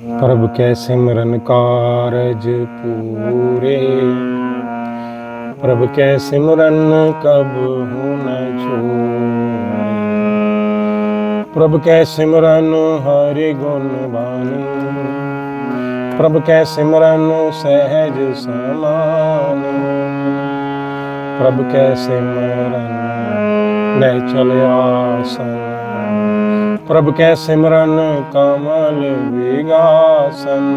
ਪ੍ਰਭ ਕੈ ਸਿਮਰਨ ਕਾਰਜ ਪੂਰੇ। ਪ੍ਰਭ ਕੈ ਸਿਮਰਨ ਕਬ ਹੋ ਨ ਛੋੜੇ ਪ੍ਰਭ ਕੈ ਸਿਮਰਨ ਹਰਿ ਗੁਣ ਬਾਣੀ। ਪ੍ਰਭ ਕੈ ਸਿਮਰਨ ਸਹਿਜ ਸਮਾਨ। ਪ੍ਰਭ ਕੈ ਸਿਮਰਨ ਲੈ ਚਲਿਆ ਸਨ ਪ੍ਰਭ ਕੈ ਸਿਮਰਨ ਕਮਲ ਵਿਗਾਸਨ।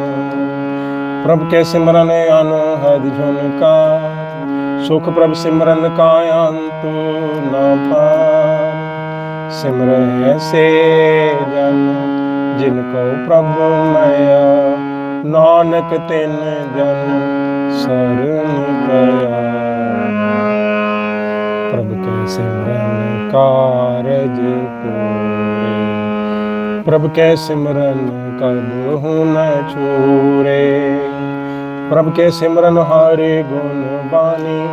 ਪ੍ਰਭ ਕੈ ਸਿਮਰਨ ਅਨਹਦ ਜੁਨ ਕਾ। ਸੁਖ ਪ੍ਰਭ ਸਿਮਰਨ ਕਾ ਅੰਤ ਨਾ ਪਾਰ ਸਿਮਰੈ ਸੇ ਜਨ, ਜਿਨ ਕੋ ਪ੍ਰਭ ਮਇਆ। ਨਾਨਕ ਤਿਨ ਜਨ, ਸਰਨ ਪ੍ਰਭ ਕੈ ਸਿਮਰਨ ਕਾਰਜ ਪੂਰੇ। ਪ੍ਰਭ ਕੈ ਸਿਮਰਨ ਕਬ ਹੂ ਨ ਛੂਰੇ। ਪ੍ਰਭ ਕੇ ਸਿਮਰਨ ਹਰੇ ਗੁਣ ਬਾਣੀ।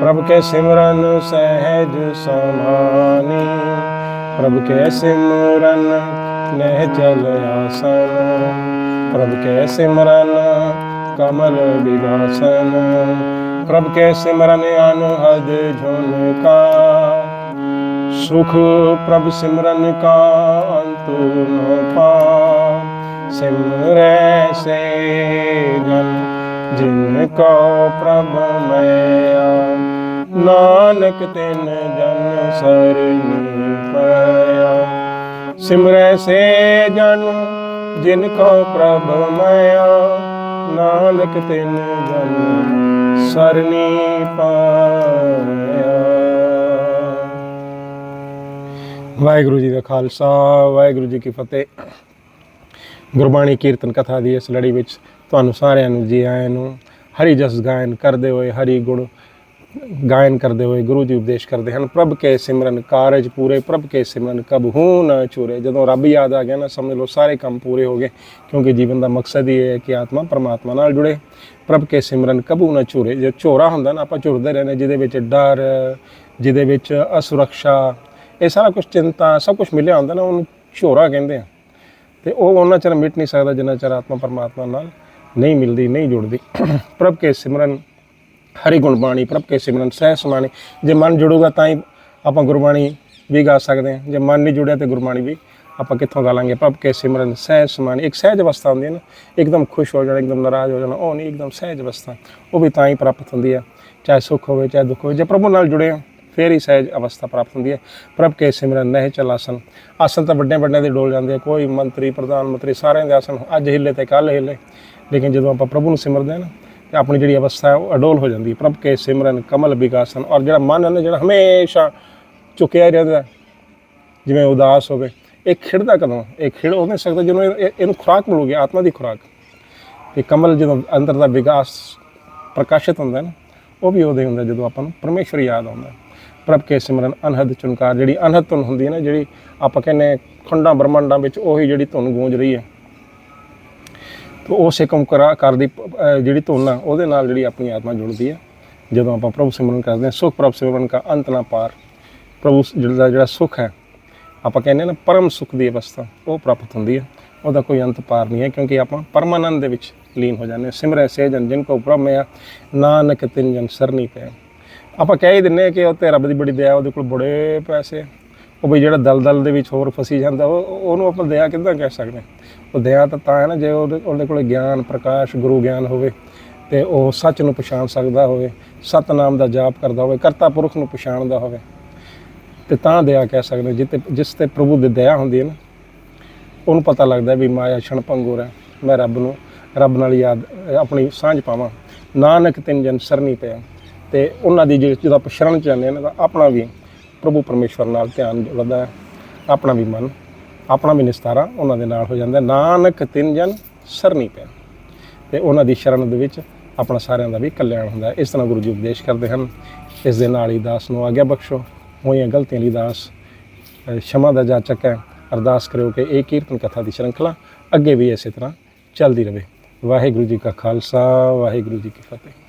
ਪ੍ਰਭ ਕੇ ਸਿਮਰਨ ਸਹਿਜ ਸਮਾਨੀ। ਪ੍ਰਭ ਕੇ ਸਿਮਰਨ ਨਹਿ ਚਲ ਆਸਨ। ਪ੍ਰਭ ਕੈ ਸਿਮਰਨ ਕਮਲ ਵਿਗਾਸਨ ਪ੍ਰਭ ਕੇ ਸਿਮਰਨ ਅਨਹਦ ਝੁਨ ਕਾ। ਸੁਖ ਪ੍ਰਭ ਸਿਮਰਨ ਕਾ ਅੰਤ ਨ ਪਾ। ਸਿਮਰੈ ਸੇ ਜਨ ਜਿਨ ਕੋ ਪ੍ਰਭ ਮਇਆ। ਨਾਨਕ ਤਿਨ ਜਨ ਸਰਨੀ ਪਿਆ ਸਿਮਰੈ ਸੇ ਜਨ ਜਿਨ ਕੋ ਪ੍ਰਭ ਮਇਆ। ਨਾਨਕ ਤਿਨ ਜਨ ਸਰਨੀ ਪਾਇਆ। ਵਾਹਿਗੁਰੂ ਜੀ ਦਾ ਖਾਲਸਾ, ਵਾਹਿਗੁਰੂ ਜੀ ਕੀ ਫਤਿਹ। ਗੁਰਬਾਣੀ ਕੀਰਤਨ ਕਥਾ ਦੀ ਇਸ ਲੜੀ ਵਿੱਚ ਤੁਹਾਨੂੰ ਸਾਰਿਆਂ ਨੂੰ ਜੀ ਆਇਆਂ ਨੂੰ ਹਰੀ ਜਸ ਗਾਇਨ ਕਰਦੇ ਹੋਏ ਹਰੀ ਗੁਣ ਗਾਇਨ ਕਰਦੇ ਹੋਏ ਗੁਰੂ ਜੀ ਉਪਦੇਸ਼ ਕਰਦੇ ਹਨ। ਪ੍ਰਭ ਕੇ ਸਿਮਰਨ ਕਾਰਜ ਪੂਰੇ, ਪ੍ਰਭ ਕੇ ਸਿਮਰਨ ਕਬ ਹੂ ਨਾ ਚੂਰੇ। ਜਦੋਂ ਰੱਬ ਯਾਦ ਆ ਗਿਆ ਨਾ, ਸਮਝ ਲਓ ਸਾਰੇ ਕੰਮ ਪੂਰੇ ਹੋ ਗਏ, ਕਿਉਂਕਿ ਜੀਵਨ ਦਾ ਮਕਸਦ ਹੀ ਇਹ ਹੈ ਕਿ ਆਤਮਾ ਪਰਮਾਤਮਾ ਨਾਲ ਜੁੜੇ। ਪ੍ਰਭ ਕੇ ਸਿਮਰਨ ਕਬੂ ਨਾ ਚੂਰੇ। ਜੇ ਝੋਰਾ ਹੁੰਦਾ ਨਾ, ਆਪਾਂ ਝੁਰਦੇ ਰਹਿੰਦੇ, ਜਿਹਦੇ ਵਿੱਚ ਡਰ, ਜਿਹਦੇ ਵਿੱਚ ਅਸੁਰੱਖਿਆ ਇਹ ਸਾਰਾ ਕੁਝ ਚਿੰਤਾ, ਸਭ ਕੁਝ ਮਿਲਿਆ ਹੁੰਦਾ ਨਾ, ਉਹਨੂੰ ਝੋਰਾ ਕਹਿੰਦੇ ਆ। ਤੇ ਉਹ ਉਹਨਾਂ ਚਿਰ ਮਿਟ ਨਹੀਂ ਸਕਦਾ, ਜਿੰਨਾ ਚਿਰ ਆਤਮਾ ਪਰਮਾਤਮਾ ਨਾਲ ਨਹੀਂ ਮਿਲਦੀ, ਨਹੀਂ ਜੁੜਦੀ। ਪ੍ਰਭ ਕੇ ਸਿਮਰਨ ਹਰੀ ਗੁਣ ਬਾਣੀ, ਪ੍ਰਭ ਕੇ ਸਿਮਰਨ, ਸਹਿ ਸਮਾਣੀ। ਜੇ ਮਨ ਜੁੜੂਗਾ ਤਾਂ ਹੀ ਆਪਾਂ ਗੁਰਬਾਣੀ ਵੀ ਗਾ ਸਕਦੇ ਹਾਂ। ਜੇ ਮਨ ਨਹੀਂ ਜੁੜਿਆ ਤੇ ਗੁਰਬਾਣੀ ਵੀ ਆਪਾਂ ਕਿੱਥੋਂ ਗਾ ਲਾਂਗੇ? ਪ੍ਰਭ ਕੇ ਸਿਮਰਨ ਸਹਿਜ ਸਮਾਣੀ। ਇੱਕ ਸਹਿਜ ਅਵਸਥਾ ਹੁੰਦੀ ਹੈ ਨਾ, ਇੱਕਦਮ ਖੁਸ਼ ਹੋ ਜਾਣਾ, ਇੱਕਦਮ ਨਾਰਾਜ਼ ਹੋ ਜਾਣਾ, ਉਹ ਨਹੀਂ, ਇੱਕਦਮ ਸਹਿਜ ਅਵਸਥਾ। ਉਹ ਵੀ ਤਾਂ ਹੀ ਪ੍ਰਾਪਤ ਹੁੰਦੀ ਹੈ। ਚਾਹੇ ਸੁੱਖ ਹੋਵੇ, ਚਾਹੇ ਦੁੱਖ ਹੋਵੇ, ਜੇ ਪ੍ਰਭੂ ਨਾਲ ਜੁੜੇ ਹਾਂ, ਫੇਰ ਹੀ ਸਹਿਜ ਅਵਸਥਾ ਪ੍ਰਾਪਤ ਹੁੰਦੀ ਹੈ। ਪ੍ਰਭ ਕੇ ਸਿਮਰਨ, ਨਹਿ ਚਲ ਆਸਨ। ਆਸਨ ਤਾਂ ਵੱਡੇ ਵੱਡੇ ਦੇ ਡੋਲ ਜਾਂਦੇ ਆ। ਕੋਈ ਮੰਤਰੀ, ਪ੍ਰਧਾਨ ਮੰਤਰੀ ਸਾਰਿਆਂ ਦੇ ਆਸਨ ਅੱਜ ਹਿੱਲੇ ਤੇ ਕੱਲ ਹਿੱਲੇ। ਲੇਕਿਨ ਜਦੋਂ ਆਪਾਂ ਪ੍ਰਭੂ ਨੂੰ ਸਿਮਰਦੇ ਹਾਂ ਨਾ ਤੇ ਆਪਣੀ ਜਿਹੜੀ ਅਵਸਥਾ ਹੈ ਉਹ ਅਡੋਲ ਹੋ ਜਾਂਦੀ ਹੈ। ਪ੍ਰਭ ਕੇ ਸਿਮਰਨ, ਕਮਲ ਵਿਗਾਸਨ ਔਰ ਜਿਹੜਾ ਮਨ ਹੈ ਜਿਹੜਾ ਹਮੇਸ਼ਾ ਝੁਕਿਆ ਰਹਿੰਦਾ ਜਿਵੇਂ ਉਦਾਸ ਹੋਵੇ, ਇਹ ਖਿੜਦਾ ਕਦੋਂ? ਇਹ ਖਿੜ ਹੋ ਨਹੀਂ ਸਕਦਾ ਜਦੋਂ ਇਹਨੂੰ ਖੁਰਾਕ ਮਿਲੂਗੀ, ਆਤਮਾ ਦੀ ਖੁਰਾਕ। ਤੇ ਕਮਲ ਜਦੋਂ ਅੰਦਰ ਦਾ ਵਿਕਾਸ ਪ੍ਰਕਾਸ਼ਿਤ ਹੁੰਦਾ ਨਾ, ਉਹ ਵੀ ਉਹਦੇ ਹੁੰਦਾ ਜਦੋਂ ਆਪਾਂ ਨੂੰ ਪਰਮੇਸ਼ਵਰ ਯਾਦ ਆਉਂਦਾ ਪ੍ਰਭ ਕੇ ਸਿਮਰਨ ਅਨਹਦ ਚੁਨਕਾਰ ਜਿਹੜੀ ਅਨਹਦ ਧੁਨ ਹੁੰਦੀ ਹੈ ਨਾ, ਜਿਹੜੀ ਆਪਾਂ ਕਹਿੰਦੇ ਖੰਡਾਂ ਬ੍ਰਹਮੰਡਾਂ ਵਿੱਚ ਉਹੀ ਜਿਹੜੀ ਧੁਨ ਗੂੰਜ ਰਹੀ ਹੈ। ਉਸ ਏਕਮ ਕਰਾ ਕਰਦੀ, ਅਹ, ਜਿਹੜੀ ਧੁਨ ਆ, ਉਹਦੇ ਨਾਲ ਜਿਹੜੀ ਆਪਣੀ ਆਤਮਾ ਜੁੜਦੀ ਹੈ ਜਦੋਂ ਆਪਾਂ ਪ੍ਰਭੂ ਸਿਮਰਨ ਕਰਦੇ ਹਾਂ, ਸੁਖ ਪ੍ਰਭ ਸਿਮਰਨ ਦਾ ਅੰਤ ਨਾ ਪਾਰ। ਪ੍ਰਭੂ ਸ- ਜਿਹੜਾ ਜਿਹੜਾ ਸੁਖ ਹੈ, ਆਪਾਂ ਕਹਿੰਦੇ ਹਾਂ ਨਾ, ਪਰਮ ਸੁਖ ਦੀ ਅਵਸਥਾ, ਉਹ ਪ੍ਰਾਪਤ ਹੁੰਦੀ ਹੈ ਉਹਦਾ ਕੋਈ ਅੰਤ ਪਾਰ ਨਹੀਂ ਹੈ, ਕਿਉਂਕਿ ਆਪਾਂ ਪਰਮਾਨੰਦ ਦੇ ਵਿੱਚ ਲੀਨ ਹੋ ਜਾਂਦੇ ਹਾਂ। ਸਿਮਰੈ ਸੇ ਜਨ ਜਿਨ ਕੋ ਬ੍ਰਹਮ ਆ ਨਾਨਕ ਤਿਨ ਜਨ ਸਰਨੀ ਪਿਆ ਆਪਾਂ ਕਹਿ ਹੀ ਦਿੰਨੇ ਕਿ ਉਹ ਤੇ ਰੱਬ ਦੀ ਬੜੀ ਦਇਆ, ਉਹਦੇ ਕੋਲ ਬੜੇ ਪੈਸੇ ਉਹ ਵੀ ਜਿਹੜਾ ਦਲਦਲ ਦੇ ਵਿੱਚ ਹੋਰ ਫਸੀ ਜਾਂਦਾ, ਉਹ ਉਹਨੂੰ ਆਪਾਂ ਦਇਆ ਕਿੱਦਾਂ ਕਹਿ ਸਕਦੇ ਹਾਂ? ਉਹ ਦਇਆ ਤਾਂ ਤਾਂ ਹੈ ਨਾ, ਜੇ ਉਹਦੇ ਕੋਲ ਗਿਆਨ, ਪ੍ਰਕਾਸ਼, ਗੁਰੂ ਗਿਆਨ ਹੋਵੇ, ਤੇ ਉਹ ਸੱਚ ਨੂੰ ਪਛਾਣ ਸਕਦਾ ਹੋਵੇ, ਸਤਨਾਮ ਦਾ ਜਾਪ ਕਰਦਾ ਹੋਵੇ, ਕਰਤਾ ਪੁਰਖ ਨੂੰ ਪਛਾਣਦਾ ਹੋਵੇ, ਤੇ ਤਾਂ ਦਇਆ ਕਹਿ ਸਕਦੇ ਹਾਂ। ਜਿੱਤੇ ਜਿਸ ਤੇ ਪ੍ਰਭੂ ਦੀ ਦਇਆ ਹੁੰਦੀ ਹੈ ਨਾ, ਉਹਨੂੰ ਪਤਾ ਲੱਗਦਾ ਵੀ ਮਾਇਆ ਛਣ ਪੰਗੂਰ ਹੈ, ਮੈਂ ਰੱਬ ਨੂੰ ਰੱਬ ਨਾਲ ਯਾਦ ਆਪਣੀ ਸਾਂਝ ਪਾਵਾਂ ਨਾਨਕ ਤਿੰਨ ਜਨ ਸਰਨੀ ਪਿਆ, ਤੇ ਉਹਨਾਂ ਦੀ ਜਿਹੜੀ- ਜਦੋਂ ਆਪਾਂ ਸ਼ਰਨ ਚ ਜਾਂਦੇ ਹਾਂ ਨਾ ਆਪਣਾ ਵੀ ਪ੍ਰਭੂ ਪਰਮੇਸ਼ਵਰ ਨਾਲ ਧਿਆਨ ਜੁੜਦਾ ਹੈ ਆਪਣਾ ਵੀ ਮਨ ਆਪਣਾ ਵੀ ਨਿਸਤਾਰਾ ਉਹਨਾਂ ਦੇ ਨਾਲ ਹੋ ਜਾਂਦਾ ਨਾਨਕ ਤਿੰਨ ਜਨ ਸਰਨੀ ਪਿਆ ਤੇ ਉਹਨਾਂ ਦੀ ਸ਼ਰਨ ਦੇ ਵਿੱਚ ਆਪਣਾ ਸਾਰਿਆਂ ਦਾ ਵੀ ਕਲਿਆਣ ਹੁੰਦਾ ਇਸ ਤਰ੍ਹਾਂ ਗੁਰੂ ਜੀ ਉਪਦੇਸ਼ ਕਰਦੇ ਹਨ ਇਸ ਦੇ ਨਾਲ ਹੀ ਦਾਸ ਨੂੰ ਆਗਿਆ ਬਖਸ਼ੋ। ਹੋਈਆਂ ਗਲਤੀਆਂ ਲਈ ਦਾਸ ਅ, ਸ਼ਮਾ ਦਾ ਜਾਚਕ ਹੈ। ਅਰਦਾਸ ਕਰਿਓ ਕਿ ਇਹ ਕੀਰਤਨ ਕਥਾ ਦੀ ਸ਼੍ਰृंखला ਅੱਗੇ ਵੀ ਇਸੇ ਤਰ੍ਹਾਂ ਚੱਲਦੀ ਰਹੇ। ਵਾਹਿਗੁਰੂ ਜੀ ਕਾ ਖਾਲਸਾ ਵਾਹਿਗੁਰੂ ਜੀ ਕੀ ਫਤਿਹ।